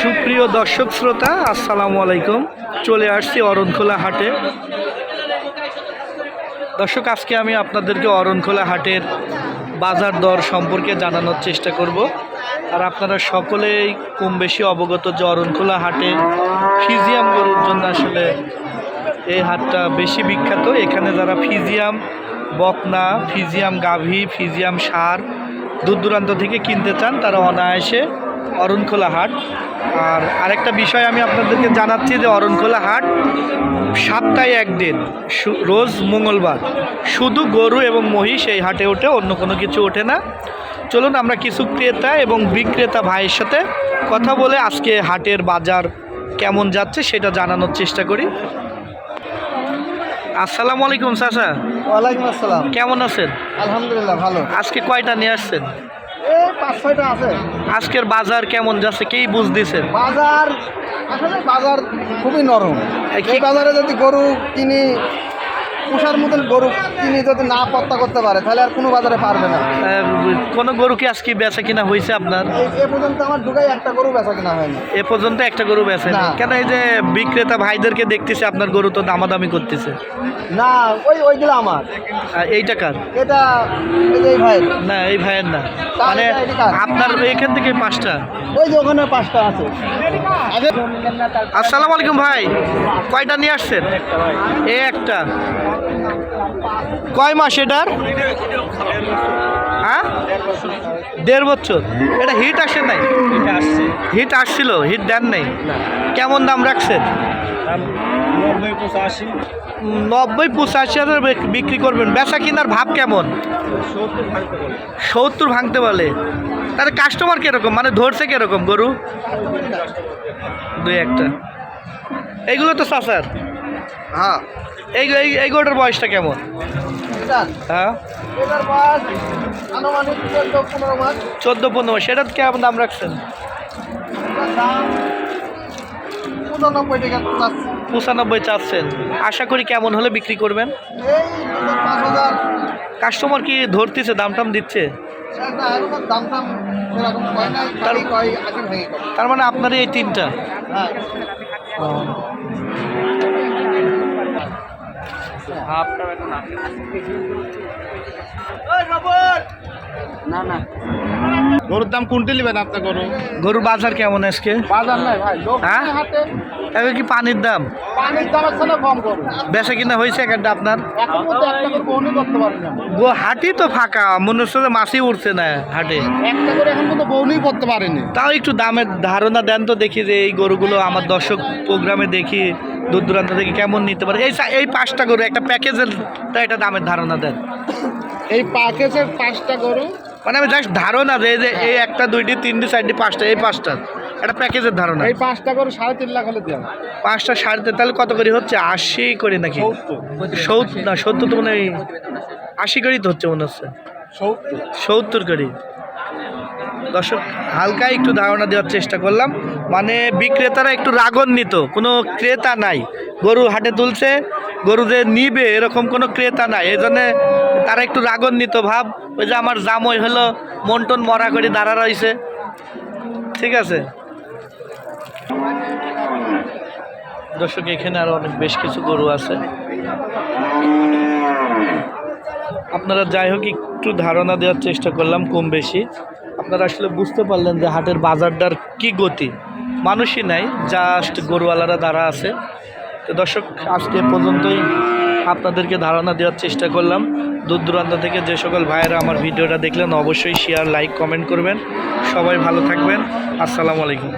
সুপ্রিয় দর্শক শ্রোতা, আসসালামু আলাইকুম। চলে আসছি অরণখোলা হাটে। দর্শক, আজকে আমি আপনাদেরকে অরণখোলা হাটের বাজার দর সম্পর্কে জানানোর চেষ্টা করব। আর আপনারা সকলেই কম বেশি অবগত যে অরণখোলা হাটে ফিজিয়াম গরুর জন্য আসলে এই হাটটা বেশি বিখ্যাত। এখানে যারা ফিজিয়াম বকনা, ফিজিয়াম গাভী, ফিজিয়াম সার দূর দূরান্ত থেকে কিনতে চান, তারা অনায়াসে অরণখোলা হাট। আর আরেকটা বিষয় আমি আপনাদেরকে জানাচ্ছি যে অরণখোলা হাট সপ্তাহে একদিন রোজ মঙ্গলবার। শুধু গরু এবং মহিষ এই হাটে ওঠে, অন্য কোনো কিছু ওঠে না। চলুন আমরা কিছু ক্রেতা এবং বিক্রেতা ভাইয়ের সাথে কথা বলে আজকে হাটের বাজার কেমন যাচ্ছে সেটা জানানোর চেষ্টা করি। আসসালামু আলাইকুম, চাচা। ওয়ালাইকুম আসসালাম। কেমন আছেন? আলহামদুলিল্লাহ ভালো। আজকে কয়টা নিয়ে আসছেন? পাঁচ ছয়টা আছে। আজকের বাজার কেমন যাচ্ছে কে বুঝ দিছেন? বাজার আসলে বাজার খুবই নরম। এই বাজারে যদি গরু কিনি পুষার মতন গরু তিনি যদি না পত্তা করতে পারে তাহলে আর কোনো বাজারে পারবে না। কোনো গরু কি আজকে বেচা কিনা হয়েছে আপনার? এ পর্যন্ত আমার ঢুকাই একটা গরু বেচা কিনা হয়নি। এ পর্যন্ত একটা গরু বেচে না। কেন এই যে বিক্রেতা ভাইদেরকে দেখতেছে আপনার গরু তো দামাদামি করতেছে। না ওই ওইগুলো আমার। আর এই টাকার এটা এই ভাই না এই ভাইয়ের না। কার মানে কার? আপনার এখান থেকে পাঁচটা? ওই যে ওখানে পাঁচটা আছে। আসসালামু আলাইকুম ভাই। কয়টা নিয়ে আসছেন? এ একটা। কয় মাস এটার? হ্যাঁ? দেড় বছর। এটা হিট আসে নাই? হিট আসছিল, হিট দেন নাই। কেমন দাম রাখছেন? নব্বই পঁচাশি হাজার বিক্রি করবেন। বেচা কিনার ভাব কেমন? সত্তর ভাঙতে বলে তাহলে কাস্টমার কীরকম? মানে ধরছে কীরকম গরু? দুই একটা। এইগুলো তো চাচার হ্যাঁ। এই এই- এই গরুটার বয়সটা কেমন? হ্যাঁ? চোদ্দ পনেরো মাস। চোদ্দ পনেরো সেটা কেমন দাম রাখছেন? পঁচানব্বই। চাচ্ছেন। আশা করি কেমন হলে বিক্রি করবেন? কাস্টমার কি ধরতেছে দাম টাম দিচ্ছে তার- মানে আপনার এই তিনটা? না। না গরুর দাম কোনটি নেবেন আপনি গরু? গরুর বাজার কেমন আজকে? বাজার নাই ভাই হ্যাঁ? কি পানির দাম? পানির সাথে কম করুন বেচা কিনা হয়েছে একটা আপনার? করে গো হাটি তো ফাঁকা। মনে হচ্ছে যে মাছই উঠছে না হাটে। একটা করে এখন মধ্যে বহনি করতে পারিনি। তাও একটু দামের ধারণা দেন তো দেখি যে এই গরুগুলো আমার দর্শক প্রোগ্রামে দেখি দূর দূরান্ত থেকে কেমন নিতে পারে? এই এই পাঁচটা গরু একটা প্যাকেজের একটা দামের ধারণা দেন। এই প্যাকেজের পাঁচটা গরু? মানে আমি জাস্ট ধারণা যে যে এই একটা দুইটি তিনটি চারটি পাঁচটা এই পাঁচটা। একটা প্যাকেজের ধারণা। এই পাঁচটা গরু সাড়ে তিন লাখ হলে দেওয়া পাঁচটা সাড়ে তিন, তাহলে কত করে হচ্ছে? আশি করে নাকি? সত্তর। না সত্তর তো মানে ওই আশি করেই তো হচ্ছে মনে হচ্ছে। সত্তর। সত্তর করে। দর্শক, হালকা একটু ধারণা দেওয়ার চেষ্টা করলাম। মানে বিক্রেতারা একটু রাগান্বিত, কোনো ক্রেতা নাই। গরু হাটে তুলছে, গরু যে নিবে, এরকম কোনো ক্রেতা নাই। এই জন্যে তারা একটু রাগান্বিত ভাব, ওই যে আমার জামই হলো, মন্টন মরা করে দাঁড়া রয়েছে। ঠিক আছে। দর্শক, এখানে আরও অনেক বেশ কিছু গরু আছে। আপনারা যাই হোক, একটু ধারণা দেওয়ার চেষ্টা করলাম, কম বেশি। আপনারা আসলে বুঝতে পারলেন যে হাটের বাজারটার কি গতি। মানুষই নাই জাস্ট গরুওয়ালারা দাঁড়া আছে। তো দর্শক, আজকে পর্যন্তই। আপনাদেরকে ধারণা দেওয়ার চেষ্টা করলাম। দূর দূরান্ত থেকে যে সকল ভাইয়েরা আমার ভিডিওটা দেখলেন, অবশ্যই শেয়ার লাইক কমেন্ট করবেন। সবাই ভালো থাকবেন। আসসালামু আলাইকুম।